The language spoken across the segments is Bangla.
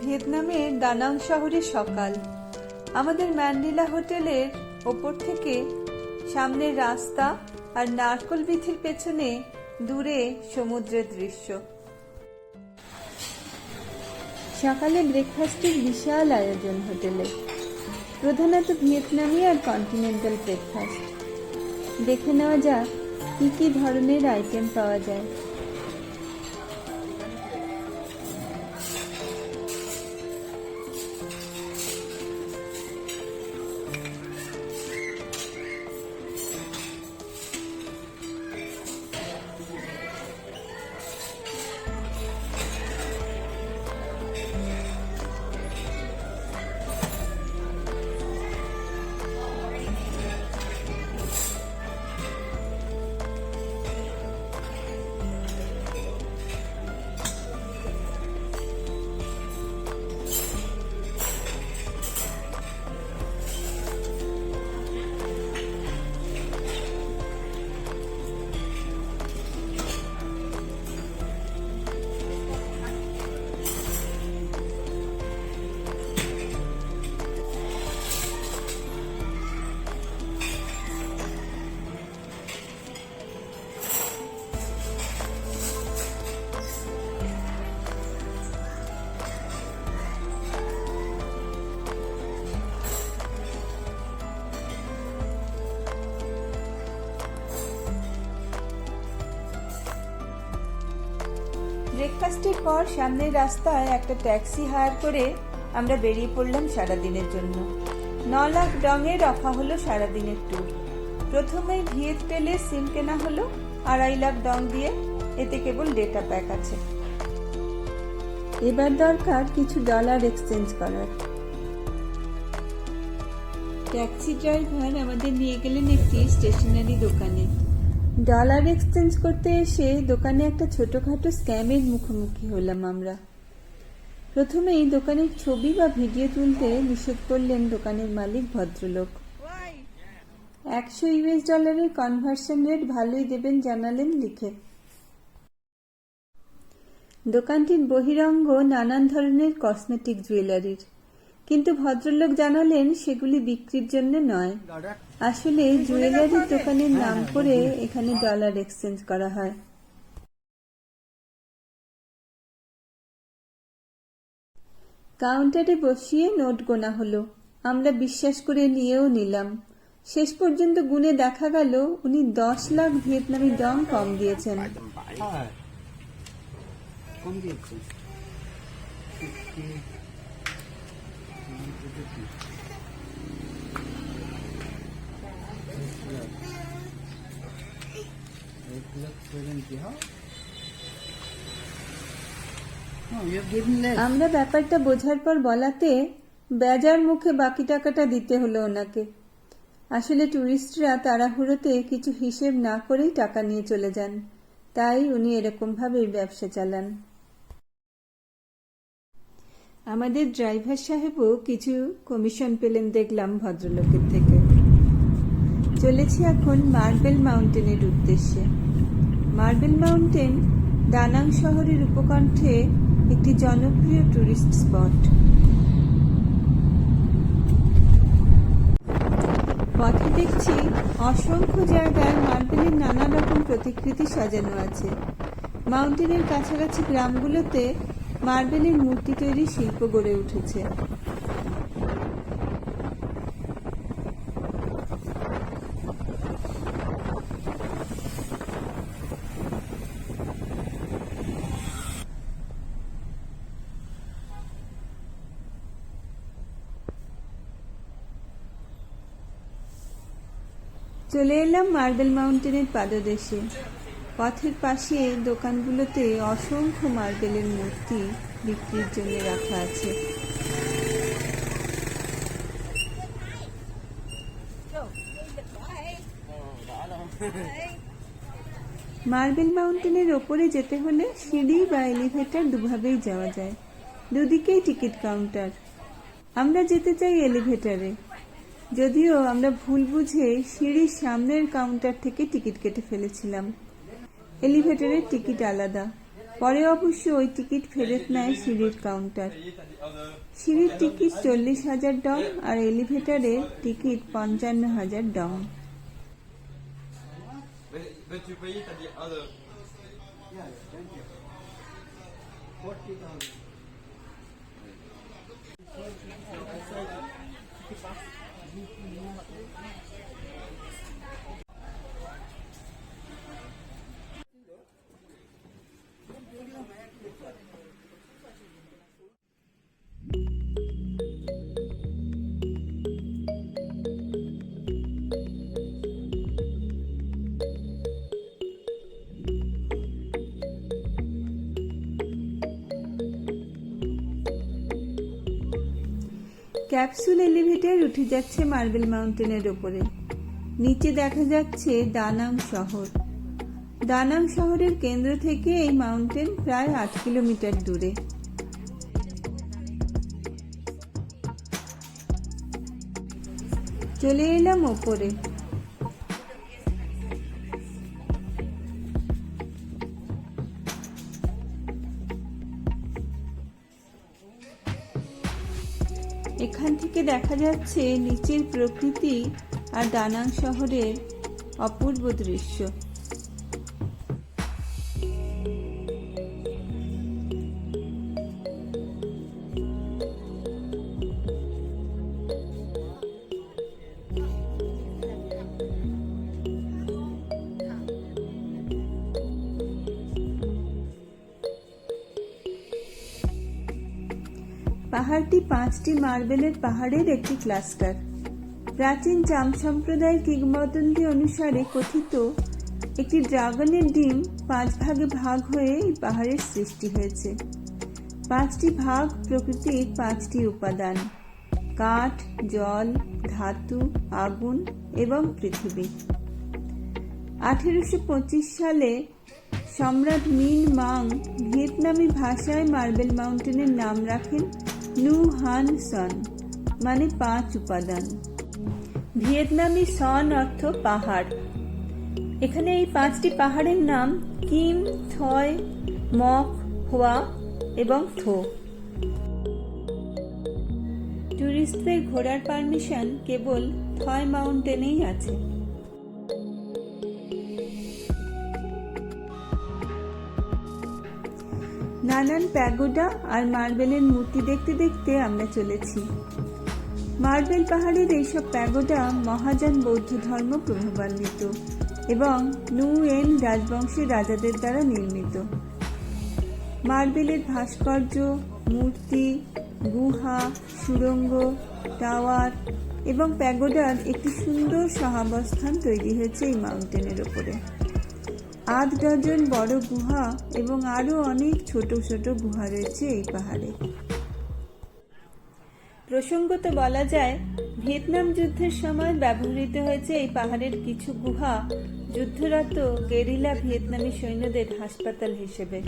ভিয়েতনামের দানাং শহরে সকাল। আমাদের ম্যান্ডিলা হোটেলের ওপর থেকে সামনের রাস্তা আর নারকল বীথির পেছনে দূরে সমুদ্রের দৃশ্য। সকালে ব্রেকফাস্টের বিশাল আয়োজন হোটেলে। প্রধানত ভিয়েতনামি আর কন্টিনেন্টাল ব্রেকফাস্ট। দেখে নেওয়া যাক কি কি ধরনের আইটেম পাওয়া যায়। ব্রেকফাস্টের পর সামনের রাস্তায় একটা ট্যাক্সি হায়ার করে আমরা বেরিয়ে পড়লাম সারাদিনের জন্য। ন লাখ ডঙে রফা হলো সারাদিনের ট্যুর প্রথমে ভিয়েত টেলে সিম কেনা হলো, আড়াই লাখ ডং দিয়ে। এতে কেবল ডেটা প্যাক আছে। এবার দরকার কিছু ডলার এক্সচেঞ্জ করার। ট্যাক্সি ড্রাইভার আমাদের নিয়ে গেলেন একটি স্টেশনারি দোকানে। ডলার এক্সচেঞ্জ করতে এসে দোকানে একটা ছোটখাটো স্ক্যামের মুখোমুখি হলাম আমরা। প্রথমেই দোকানের ছবি বা ভিডিও তুলতে নিষেধ করলেন দোকানের মালিক ভদ্রলোক। একশো ইউএস ডলারের কনভার্সন রেট ভালোই দেবেন জানালেন লিখে। দোকানটির বহিরঙ্গ নানান ধরনের কসমেটিক জুয়েলারির কিন্তু ভদ্রলোক জানালেন সেগুলি বিক্রির জন্য নয়। আসলে জুয়েলারির দোকানের নাম করে এখানে ডলার এক্সচেঞ্জ করা হয়। কাউন্টারে বসিয়ে নোট গোনা হলো। আমরা বিশ্বাস করে নিয়েও নিলাম। শেষ পর্যন্ত গুনে দেখা গেল, উনি দশ লাখ ভিয়েতনামি ডং কম দিয়েছেন। কম দিয়েছে আমরা ব্যাপারটা বোঝার পর বলাতে বেজার মুখে বাকি টাকাটা দিতে হলো ওনাকে। আসলে ট্যুরিস্টরা তাড়াহুড়োতে কিছু হিসেব না করেই টাকা নিয়ে চলে যান। তাই উনি এরকম ভাবেই ব্যবসা চালান। আমাদের ড্রাইভার সাহেবও কিছু কমিশন পেলেন দেখলাম ভদ্রলোকের থেকে। চলেছি এখন মার্বেল মাউন্টেনের উদ্দেশ্যে। মার্বেল মাউন্টেন দানাং শহরের উপকণ্ঠে একটি জনপ্রিয় টুরিস্ট স্পট পথে দেখছি অসংখ্য জায়গায় মার্বেলের নানা রকম প্রতিকৃতি সাজানো আছে। মাউন্টেনের কাছাকাছি গ্রামগুলোতে মার্বেলের মূর্তি তৈরি শিল্প গড়ে উঠেছে। চলে এলাম মার্বেল মাউন্টেনের পাদদেশে। পথের পাশে দোকানগুলোতে অসংখ্য মার্বেলের মূর্তি বিক্রির জন্য রাখা আছে। মার্বেল মাউন্টেনের ওপরে যেতে হলে সিঁড়ি বা এলিভেটর দুভাবেই যাওয়া যায়। দুদিকেই টিকিট কাউন্টার। আমরা যেতে চাই এলিভেটরে। যদিও আমরা ভুল বুঝে সিঁড়ির সামনের কাউন্টার থেকে টিকিট কেটে ফেলেছিলাম। এলিভেটরের টিকিট আলাদা। পরে অবশ্য ওই টিকিট ফেরত নেয় সিঁড়ির কাউন্টার সিঁড়ির টিকিট চল্লিশ হাজার ডং আর এলিভেটরের টিকিট পঞ্চান্ন হাজার dong When, when capsule elevator উঠে যাচ্ছে মার্বেল মাউন্টেনের ওপরে। নিচে দেখা যাচ্ছে দানাং শহর। দানাং শহরের কেন্দ্র থেকে এই মাউন্টেন প্রায় আট কিলোমিটার দূরে। চলে এলাম ওপরে। এখান থেকে দেখা যাচ্ছে নিচের প্রকৃতি আর দানাং শহরের অপূর্ব দৃশ্য। পাহাড়টি পাঁচটি মার্বেলের পাহাড়ের একটি ক্লাস্টার। প্রাচীন চাম সম্প্রদায়ের কিংবদন্তি অনুসারে কথিত, একটি ড্রাগনের ডিম পাঁচ ভাগে ভাগ হয়ে এই পাহাড়ের সৃষ্টি হয়েছে। পাঁচটি ভাগ প্রকৃতির পাঁচটি উপাদান, কাঠ, জল, ধাতু, আগুন এবং পৃথিবী। আঠেরোশো পঁচিশ সালে সম্রাট মিন মাং ভিয়েতনামি ভাষায় মার্বেল মাউন্টেনের নাম রাখেন নু হান সন মানে পাঁচ উপাদান। ভিয়েতনামি সন অর্থ পাহাড়। এখানে এই পাঁচটি পাহাড়ের নাম কিম, থয়, মক, হোয়া এবং থো। ট্যুরিস্টদের ঘোরার পারমিশন কেবল থয় মাউন্টেনেই আছে। নানান প্যাগোডা আর মার্বেলের মূর্তি দেখতে দেখতে আমরা চলেছি। মার্বেল পাহাড়ের এইসব প্যাগোডা মহাযান বৌদ্ধ ধর্ম প্রভাবান্বিত এবং নু এন রাজবংশের রাজাদের দ্বারা নির্মিত। মার্বেলের ভাস্কর্য, মূর্তি, গুহা সুড়ঙ্গ টাওয়ার এবং প্যাগোডার একটি সুন্দর সহাবস্থান তৈরি হয়েছে এই মাউন্টেনের ওপরে। আধ ডজন বড় গুহা এবং আরও অনেক ছোট ছোট গুহা রয়েছে এই পাহাড়ে। প্রসঙ্গত বলা যায়, ভিয়েতনাম যুদ্ধের সময় ব্যবহৃত হয়েছে এই পাহাড়ের কিছু গুহা যুদ্ধরত গেরিলা ভিয়েতনামি সৈন্যদের হাসপাতাল হিসেবে।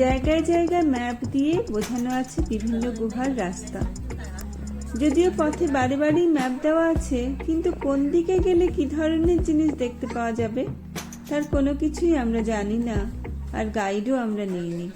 জায়গায় জায়গায় ম্যাপ দিয়ে বোঝানো আছে বিভিন্ন গুহার রাস্তা। যদিও পথে বারে বারেই ম্যাপ দেওয়া আছে, কিন্তু কোন দিকে গেলে কি ধরনের জিনিস দেখতে পাওয়া যাবে, তার কোনো কিছুই আমরা জানি না, আর গাইডও আমরা নিইনি।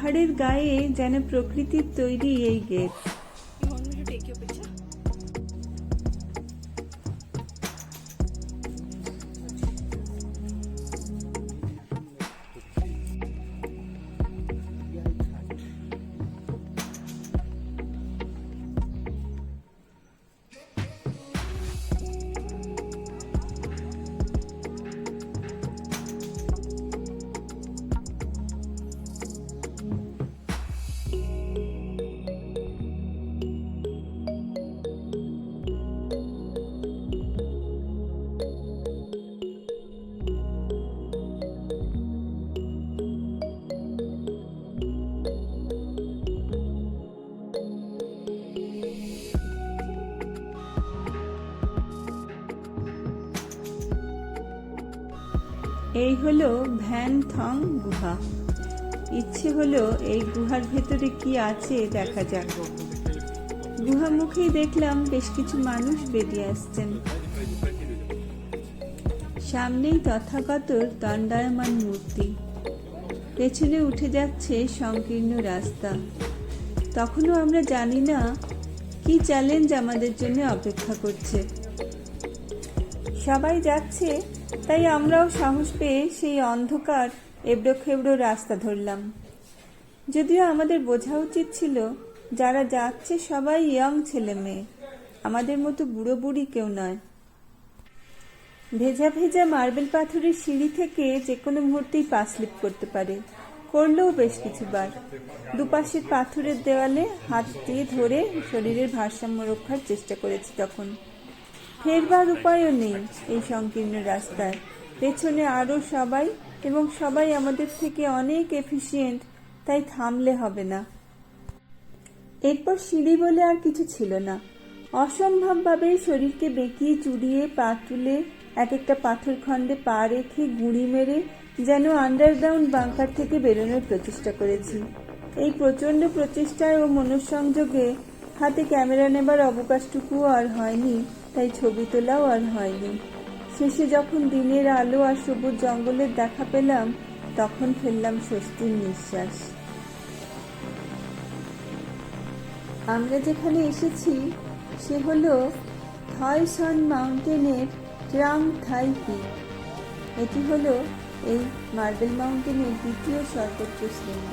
পাহাড়ের গায়ে যেন প্রকৃতির তৈরি এই গেট। এই হলো ভ্যান থং গুহা। ইচ্ছে হলো এই গুহার ভেতরে কি আছে দেখা যাক। গুহা মুখেই দেখলাম বেশ কিছু মানুষ বেরিয়ে আসছেন। সামনেই তথাগতর দণ্ডায়মান মূর্তি। পেছনে উঠে যাচ্ছে সংকীর্ণ রাস্তা। তখনও আমরা জানি না কি চ্যালেঞ্জ আমাদের জন্য অপেক্ষা করছে। সবাই যাচ্ছে তাই আমরাও সাহস পেয়ে সেই অন্ধকার এবড়ো খেবড়ো রাস্তা ধরলাম। যদিও আমাদের বোঝা উচিত ছিল, যারা যাচ্ছে সবাই ইয়ং ছেলে মেয়ে। আমাদের মতো বুড়ো বুড়ি কেউ নয়। ভেজা ভেজা মার্বেল পাথরের সিঁড়ি থেকে যে কোনো মুহূর্তেই পা স্লিপ করতে পারে। করলেও বেশ কিছুবার। দুপাশের পাথরের দেওয়ালে হাত দিয়ে ধরে শরীরের ভারসাম্য রক্ষার চেষ্টা করেছি তখন। ফেরবার উপায়ও নেই এই সংকীর্ণ রাস্তায় পেছনে আরও সবাই এবং সবাই আমাদের থেকে অনেক এফিসিয়েন্ট তাই থামলে হবে না। এরপর সিঁড়ি বলে আর কিছু ছিল না। অসম্ভবভাবে শরীরকে বেঁকিয়ে চুড়িয়ে পা তুলে এক একটা পাথর খণ্ডে পা রেখে গুঁড়ি মেরে যেন আন্ডারগ্রাউন্ড বাংকার থেকে বেরোনোর প্রচেষ্টা করেছি। এই প্রচণ্ড প্রচেষ্টায় ও মনঃসংযোগে হাতে ক্যামেরা নেবার অবকাশটুকুও আর হয়নি। তাই ছবি তোলাও আর হয়নি। শেষে যখন দিনের আলো আর সবুজ জঙ্গলের দেখা পেলাম, তখন ফেললাম স্বস্তির নিঃশ্বাস। আমরা যেখানে এসেছি, সে হলো থয়সন মাউন্টেনের ট্রাং থাই পিক এটি হলো এই মার্বেল মাউন্টেনের দ্বিতীয় সর্বোচ্চ শৃঙ্গ।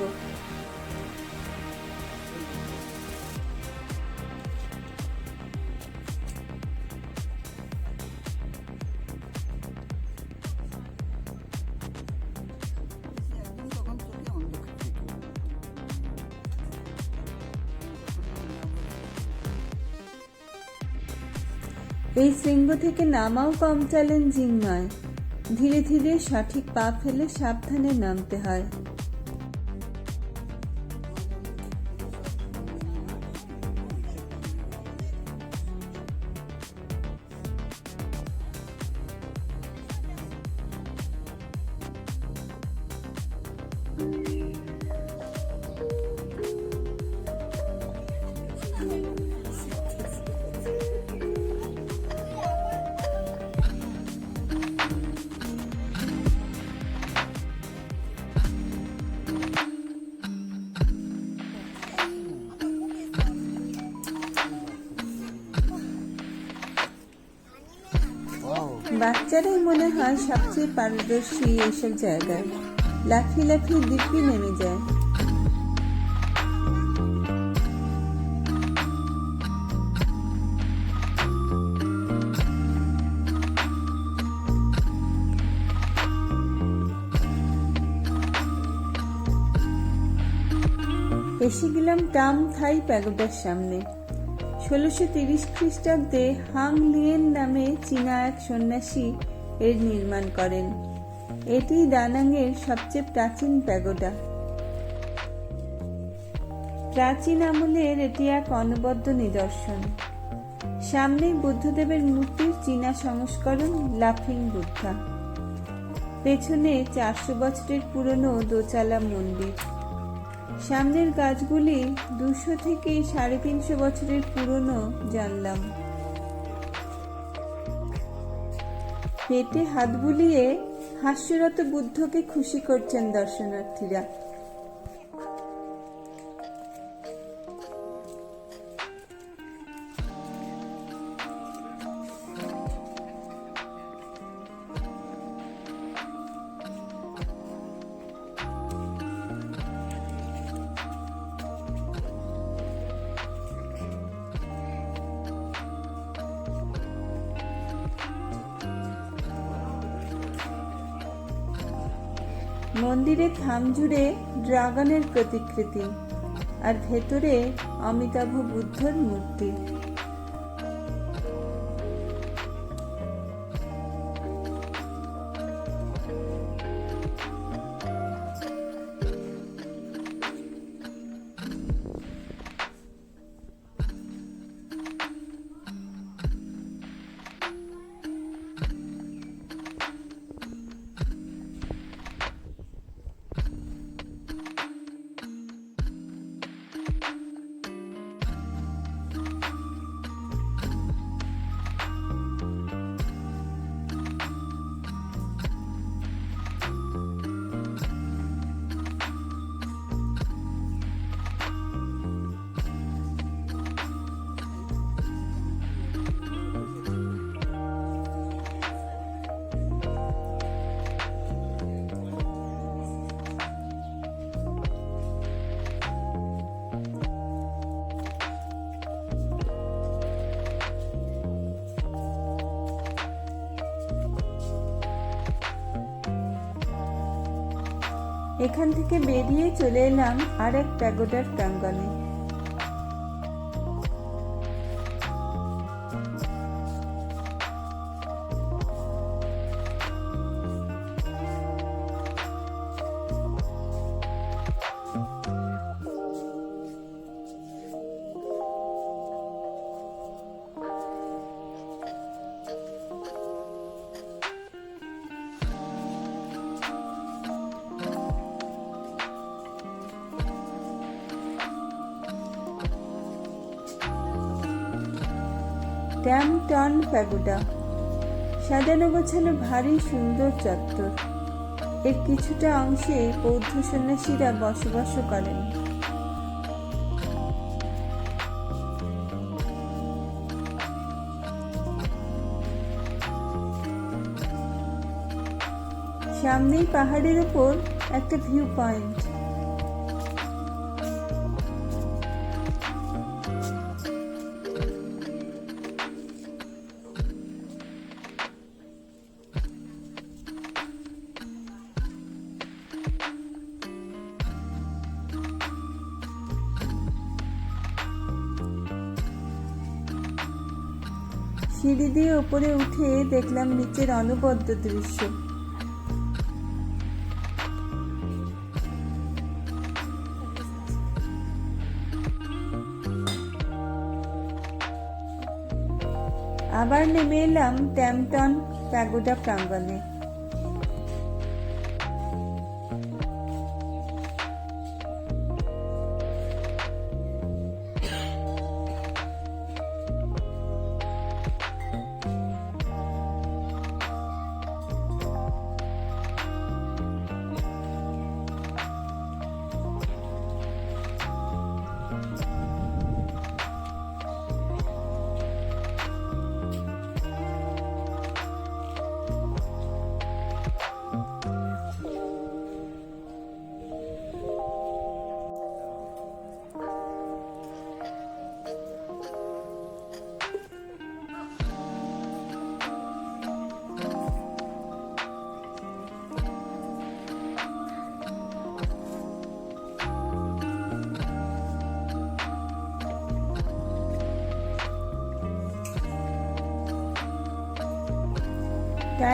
থেকে নামাও কম চ্যালেঞ্জিং নয়। ধীরে ধীরে সঠিক পা ফেলে সাবধানে নামতে হয়। বাচ্চারাই মনে হয় সবচেয়ে পারদর্শী এইসব জায়গায়। লাফিয়ে লাফিয়ে দিব্যি নেমে যায়। এসে গেলাম টাম থাই প্যাগোডার সামনে। ষোলোশো তিরিশ খ্রিস্টাব্দে হাং লিয়েন নামে চীনা এক সন্ন্যাসী এর নির্মাণ করেন। এটি দানাংয়ের সবচেয়ে প্রাচীন প্যাগোডা। প্রাচীন আমলের এটি এক অনবদ্য নিদর্শন। সামনেই বুদ্ধদেবের মূর্তির চীনা সংস্করণ লাফিং বুদ্ধা। পেছনে চারশো বছরের পুরনো দোচালা মন্দির। সামনের গাছগুলি দুশো থেকে সাড়ে তিনশো বছরের পুরনো জানলাম। পেটে হাত বুলিয়ে হাস্যরত বুদ্ধকে খুশি করছেন দর্শনার্থীরা। মন্দিরের থাম জুড়ে ড্রাগনের প্রতিকৃতি আর ভেতরে অমিতাভ বুদ্ধর মূর্তি। এখান থেকে বেরিয়ে চলে এলাম আর এক প্যাগোডার প্রাঙ্গণে। ট্যাম টন প্যাগোডা। সাজানো গোছানো ভারী সুন্দর চত্বর। এর কিছুটা অংশে বৌদ্ধ সন্ন্যাসীরা বসবাস করেন। সামনেই পাহাড়ের উপর একটা ভিউ পয়েন্ট ওপরে উঠে দেখলাম নিচের অনবদ্য দৃশ্য। আবার নেমে এলাম ট্যামটন প্যাগোডা প্রাঙ্গণে।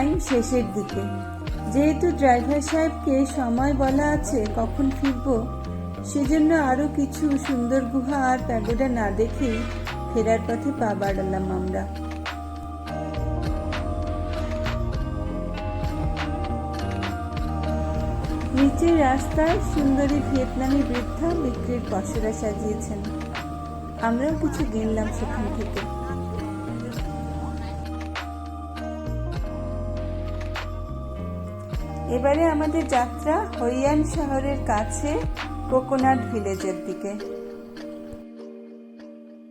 টাইম শেষের দিকে। যেহেতু ড্রাইভার সাহেবকে সময় বলা আছে, কখন ফিরব? সেজন্য আরও কিছু সুন্দর গুহা আর প্যাগোডা না দেখেই ফেরার পথে পা বাড়ালাম আমরা। নিচের রাস্তায় সুন্দরী ভিয়েতনামি বৃদ্ধা বিক্রির পসরা সাজিয়েছেন। আমরাও কিছু কিনলাম সেখান থেকে। এবারে আমাদের যাত্রা হরিয়ান শহরের কাছে কোকোনাট ভিলেজের দিকে।